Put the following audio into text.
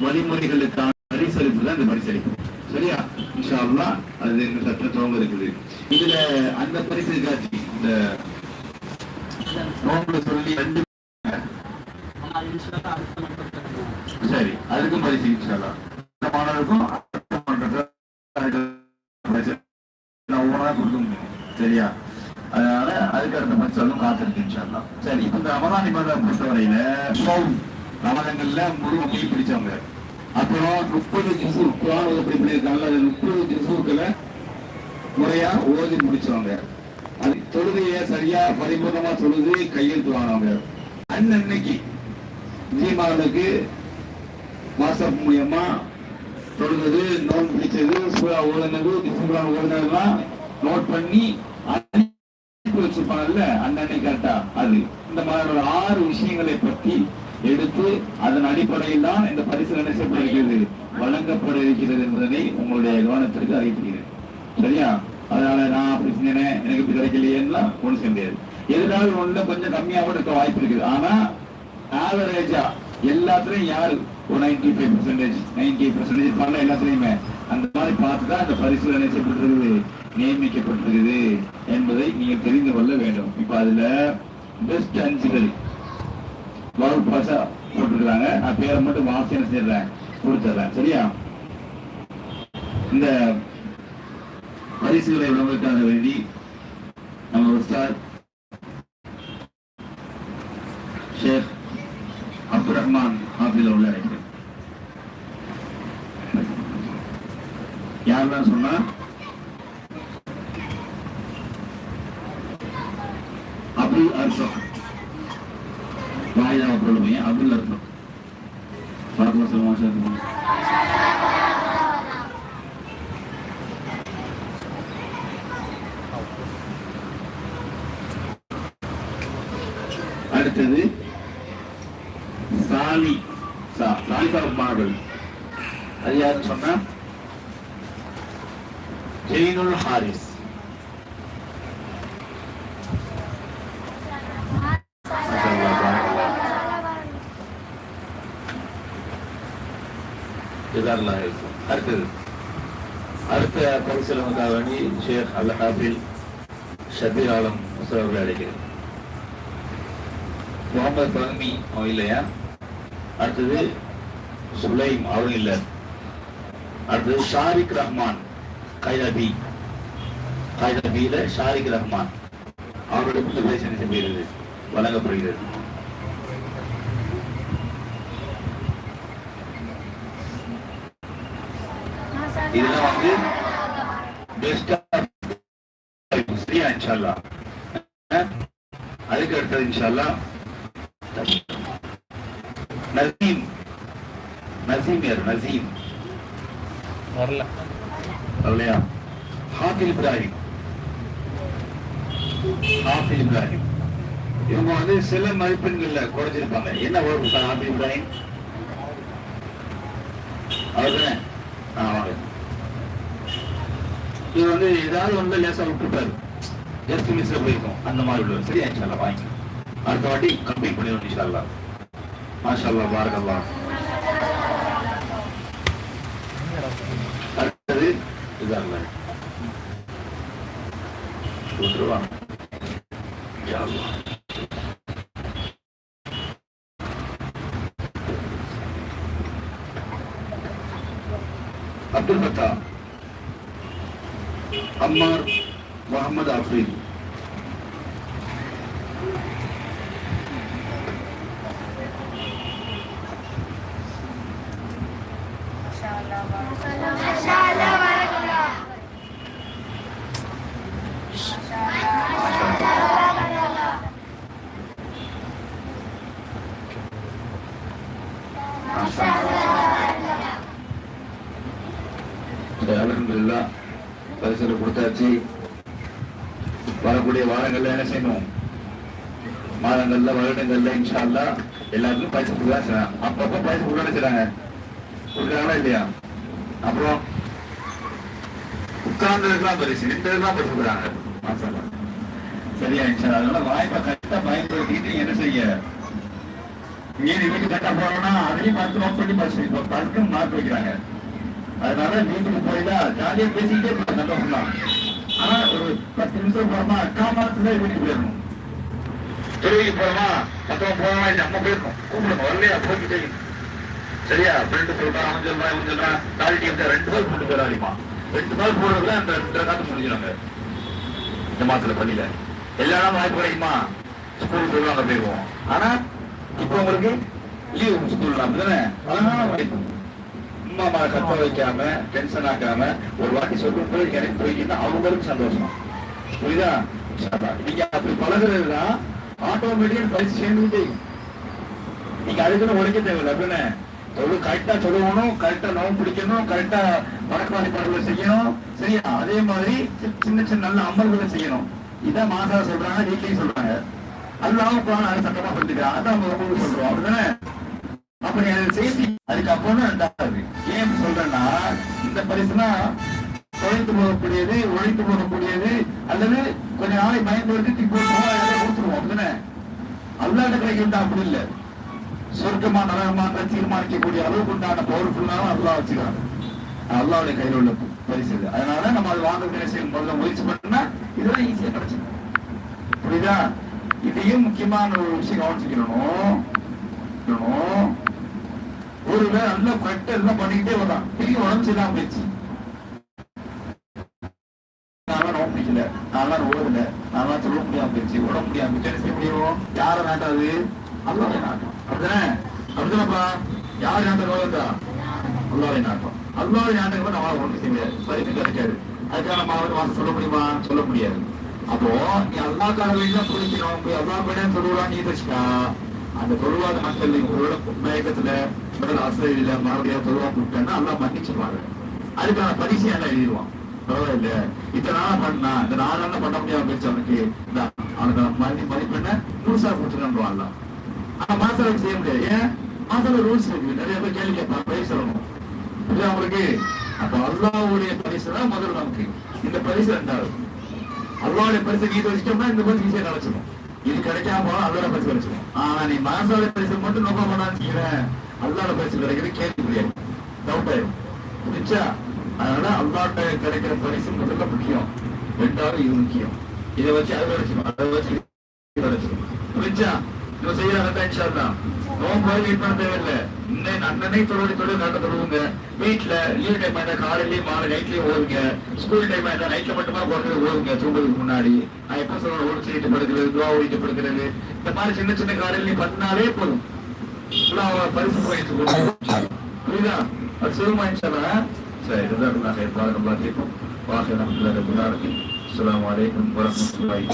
வழிமுறைகளுக்கான பரிசளிப்பு தான் இந்த பரிசளிப்பு சரியா? இன்ஷால்லா அது இன்னும் சற்று துவங்க இருக்குது. இதுல அந்த பரிசு காட்சி இந்த நோம்புல சொல்லி ரெண்டு சரி அதுக்கும் பரிசு இன்ஷா மாணவருக்கும் அதுக்கு ஒவ்வொன்றா கொடுக்க முடியும் சரியா? அதனால அதுக்கு அடுத்த பரிசலும் காத்திருக்கு இன்ஷா சரி இந்த அமலா நிபந்தனை பொறுத்தவரையில சௌம் ரமலான்கள்ல முழு பிடிச்சாங்க. பிடிச்சவங்க அப்புறம் முப்பது ஜிசு குரான் எப்படி பண்ணியிருக்காங்க அது முப்பது ஜிசுக்களை முறையா ஓதி முடிச்சவங்க அது தொழுகைய சரியா பரிபூர்ணமா தொழுது கையெழுத்து வாங்கினவங்க அன்னன்னைக்கு ஜீமானுக்கு வாட்ஸ்அப் மூலியமா தொழுது நோட் பிடிச்சது சூழா ஓதுனது திசுகுரான் ஓதுனதுலாம் நோட் பண்ணி அனுப்பி வச்சிருப்பாங்கல்ல அன்னன்னைக்கு கரெக்டா அது. இந்த மாதிரி ஒரு ஆறு விஷயங்களை பற்றி எடுத்து அதன் அடிப்படையில் தான் இந்த பரிசீலனை செய்யப்படுகிறது வழங்கப்பட இருக்கிறது என்பதனை உங்களுடைய கவனத்திற்கு அறிவிக்கிறேன் சரியா? அதனால நான் அப்படி செஞ்சேன் எனக்கு இப்படி கிடைக்கலையேன்னா ஒண்ணு செய்ய முடியாது. எதுனாலும் ஒண்ணு கொஞ்சம் கம்மியாக கூட இருக்க வாய்ப்பு இருக்குது. ஆனா ஆவரேஜா எல்லாத்துலயும் யாரு? ஒரு ninety five percentage ninety percentage பண்ண எல்லாத்துலயுமே. அந்த மாதிரி பார்த்து தான் அந்த பரிசீலனை செய்யப்பட்டிருக்குது நியமிக்கப்பட்டிருக்குது என்பதை நீங்கள் தெரிந்து கொள்ள வேண்டும். இப்ப அதுல பெஸ்ட் அஞ்சுகள் வகுப்பு பாசா போட்டிருக்கிறாங்க நான் பேரை மட்டும் வாசனை செய்யறேன் கொடுத்துட்றேன் சரியா? இந்த பரிசுகளை வழங்குவதற்காக வேண்டி நம்ம உஸ்தாத் ஷேக் அப்துல் ரஹ்மான் ஆஃபீஸில் உள்ள அழைக்கிறேன் யாரெல்லாம் சொன்னா அப்துல் அர்சம் வாயிலாக சொல்லுவீங்க அப்துல் அர்சம் வணக்கம் சொல்லுவோம் அடுத்தது சாலி சா சாலிசா மாணவர்கள் அது யாருன்னு சொன்னா? ஜெயினுல் ஹாரிஸ். ஜஸாக்கல்லாஹ் ஹைரன். அடுத்தது அடுத்த பரிசீலனைக்காக வேண்டி ஷேக் அல் ஹாபில் ஷபீர் ஆலம் அவர்களை அழைக்கிறேன். முகமது பஹமி அவன் இல்லையா அடுத்தது சுலைம் அவரும் இல்லை. அடுத்தது ஷாரிக் ரஹ்மான் கைதபி கைதபியில ஷாரிக் ரஹ்மான். அவருடைய புத்தகத்தை செய்கிறது வழங்கப்படுகிறது. இதெல்லாம் வந்து பெஸ்டா சரியா இன்ஷால்லா? அதுக்கு அடுத்தது இன்ஷால்லா நசீம். நசீம் யார்? நசீம். வரல. இல்லையா ஹாஃபில் இப்ராஹிம். ஹாஃபில் இப்ராஹிம். இவங்க வந்து சில மதிப்பெண்கள்ல குறைஞ்சிருப்பாங்க என்ன சார்? ஹாஃபில் இப்ராஹிம்? அவர்தானே? ஆ இவர் இது வந்து ஏதாவது வந்து லேசா விட்டுருப்பாரு ஜஸ்ட் மிஸ்ல போயிருக்கும். அந்த மாதிரி உள்ளவர். சரியா இன்ஷால்லா வாங்கி அடுத்த வாட்டி கம்ப்ளீட் பண்ணிடுவோம் இன்ஷால்லா மாஷால்லா பாரகல்லா அடுத்தது இதாங்க. விட்டுருவாங்க அப்துல் பத்தா അമ്മാർ മുഹമ്മദ് അഫ്രീദ് பரிசுல கொடுத்தாச்சு. வரக்கூடிய வாரங்கள்ல என்ன செய்யணும்? மாதங்கள்ல வருடங்கள்ல இன்ஷால்லா எல்லாருக்கும் பரிசு கொடுக்கலாம் செய்யலாம் அப்பப்ப பரிசு கொடுக்க செய்றாங்க? கொடுக்குறாங்களா இல்லையா? அப்புறம் உட்கார்ந்து இருக்கலாம் பரிசு நின்று இருக்கலாம் பரிசு கொடுக்குறாங்க. சரியா இன்ஷா அதனால வாய்ப்பை கரெக்டா பயன்படுத்திட்டு என்ன செய்ய? நீ வீட்டு கட்ட போறோம்னா அதையும் பார்த்து நோட் பண்ணி பரிசு இப்போ பஸ்க்கும் வைக்கிறாங்க. அதனால வீட்டுக்கு போயிட்டா ஜாலியா பேசிக்கிட்டே இருக்கலாம் சந்தோஷம் தான் ஆனா ஒரு பத்து நிமிஷம் போறோமா காமாத்துல வீட்டுக்கு போயிடணும். தொழுகைக்கு போறோமா மத்தவங்க போறோமா இல்லை நம்ம போயிருக்கோம். கூப்பிடுங்க வரலையா? போய்கிட்டே தெரியும் சரியா? ஃப்ரெண்டு சொல்றான் அவன் சொல்றான் இவன் சொல்றான் தாலிட்டி ரெண்டு பேர் போட்டு போய் ரெண்டு பால் போடுறதுல அந்த ரெண்டு காத்து முடிஞ்சிடாங்க இந்த மாசத்துல பள்ளியில. எல்லா நாளும் வாய்ப்பு கிடைக்குமா? ஸ்கூல் சொல்லுவாங்க போயிருவோம். ஆனா இப்ப உங்களுக்கு லீவ் ஸ்கூல் அப்படிதானே? அழகான வாய்ப்பு. அம்மா அம்மா கத்த வைக்காம டென்ஷன் ஆக்காம ஒரு வாட்டி சொல்லும் போது எனக்கு போய்க்கிட்டா அவங்களுக்கு சந்தோஷம். புரியுதா? நீங்க அப்படி பழகுறதுதான் ஆட்டோமேட்டிக்கா பயிற்சி சேர்ந்துட்டே நீங்க அதுக்குன்னு உழைக்க தேவையில்லை. அப்படின்னு சொல்லு கரெக்டா சொல்லணும் கரெக்டா நோம் பிடிக்கணும் கரெக்டா வடக்கு பாடல்களை செய்யணும். சரியா? அதே மாதிரி சின்ன சின்ன நல்ல அமல்களை செய்யணும். இதான் மாதா சொல்றாங்க வீட்லயும் சொல்றாங்க. அல்லாவும் சட்டமா சொல்லிக்கிறான் அதான் அவங்க உங்களுக்கு சொல்றோம் அப்படிதானே அப்ப நீ அதை செய்தி அதுக்கப்புறம் ரெண்டாவது ஏன் சொல்றேன்னா இந்த பரிசுனா தொலைத்து போகக்கூடியது உழைத்து போகக்கூடியது அல்லது கொஞ்ச நாளை பயன்படுத்தி இருக்கு கொடுத்துருவோம் அப்படிதானே? அல்லாட்ட கிடைக்கிட்டா அப்படி இல்லை. சொர்க்கமா நரகமான தீர்மானிக்கக்கூடிய அளவுக்கு உண்டான பவர்ஃபுல்லான அல்லா வச்சுக்கிறாங்க அல்லாவுடைய கையில் உள்ள பரிசு இது. அதனால நம்ம அது வாங்க செய்யும் முதல்ல முயற்சி பண்ணா இதெல்லாம் ஈஸியா கிடைச்சிடும். புரியுதா? இதையும் முக்கியமான ஒரு விஷயம் கவனிச்சுக்கணும். ஒரு ஒருவேளை நல்லா கரெக்டா எல்லாம் பண்ணிக்கிட்டே வரான் திரும்பி உடம்பு சரியில்லாம போயிடுச்சு. நான்லாம் நோக்க முடியல. நான்லாம் ஓடல. நான்லாம் சொல்ல முடியாம போயிடுச்சு. உடம்பு முடியாம போயிடுச்சு. என்ன செய்ய முடியும்? யார நாட்டாது அல்லாவே நாட்டம். அப்படிதானே? அப்படிதானப்பா? யார் நாட்ட நோயந்தா அல்லாவே நாட்டம். அல்லாவே நாட்டம் கூட நம்மளால ஒண்ணு செய்ய முடியாது. பரிசு கிடைக்காது அதுக்காக நம்ம அவர் வாசம் சொல்ல முடியுமா? சொல்ல முடியாது. அப்போ நீ அல்லாக்காக வேண்டிதான் பிடிக்கணும். போய் அல்லா கடவுள் சொல்லுவா நீ வச்சுக்கா அந்த தொழுவாத மக்கள் உங்களோட மயக்கத்துல முதல் ஆசிரியர் மறுபடியும் தொழுவா கூப்பிட்டேன்னா எல்லாம் மன்னிச்சிருவாங்க. அதுக்கான பரிசு எல்லாம் எழுதிடுவான்? பரவாயில்ல. இத்தனை நாளா பண்ணா இந்த நாலு நாள் பண்ண முடியாம போயிடுச்சு அவனுக்கு. அவனுக்கு நான் மதி மதிப்பெண்ண முழுசா கொடுத்துருவான் ஆனா மாசால செய்ய முடியாது. ஏன்? மாசால ரூல்ஸ் இருக்கு நிறைய பேர் கேள்வி கேட்பான் பரிசு சொல்லணும் இல்ல அவங்களுக்கு அப்ப அல்லாவுடைய பரிசு தான் முதல்ல நமக்கு. இந்த பரிசு ரெண்டாவது. அல்லாவுடைய பரிசு கீத வச்சிட்டோம்னா இந்த பரிசு ஈஸியா கிடைச்சிடும் இது கிடைக்காம போனா அல்லாட பரிசு கிடைச்சிடும் ஆனா நீ மாசால பரிசு மட்டும் நோக்க போனான்னு அல்லாட பரிசு கிடைக்கிறது கேள்வி முடியாது டவுட் ஆயிடும் புரிச்சா அதனால அல்லாட்ட கிடைக்கிற பரிசு முதல்ல முக்கியம். ரெண்டாவது இது முக்கியம். இதை வச்சு அது கிடைச்சிடும் அதை வச்சு இது புரிச்சா இவன் செய்யறாங்க இன்ஷா அல்லாஹ் நோம்பு போய் வெயிட் பண்ண தேவையில்லை. இன்னும் அண்ணனே தொழில் தொழில் நாட்டை தொழுவுங்க. வீட்டுல லீவ் டைம் ஆயிட்டா காலையிலயும் மாலை நைட்லயும் ஓடுங்க. ஸ்கூல் டைம் ஆயிட்டா நைட்ல மட்டுமா போறது ஓடுங்க தூங்குறதுக்கு முன்னாடி. நான் எப்ப சொல்றேன் ஓடு படுக்கிறது துவா ஓடிட்டு படுக்கிறது. இந்த மாதிரி சின்ன சின்ன காலையிலயும் பண்ணாலே போதும். பரிசு புரியுதா? அது சிறுமாயிடுச்சானா சரி ஜசாக்குல்லாஹ் ஹைர் பாரக் கேட்போம். வாஹிர் அஹமதுல்லாஹ் ரபுல் அலமின் அஸ்ஸலாமு அலைக்கும் வரஹ்மத்துல்லாஹி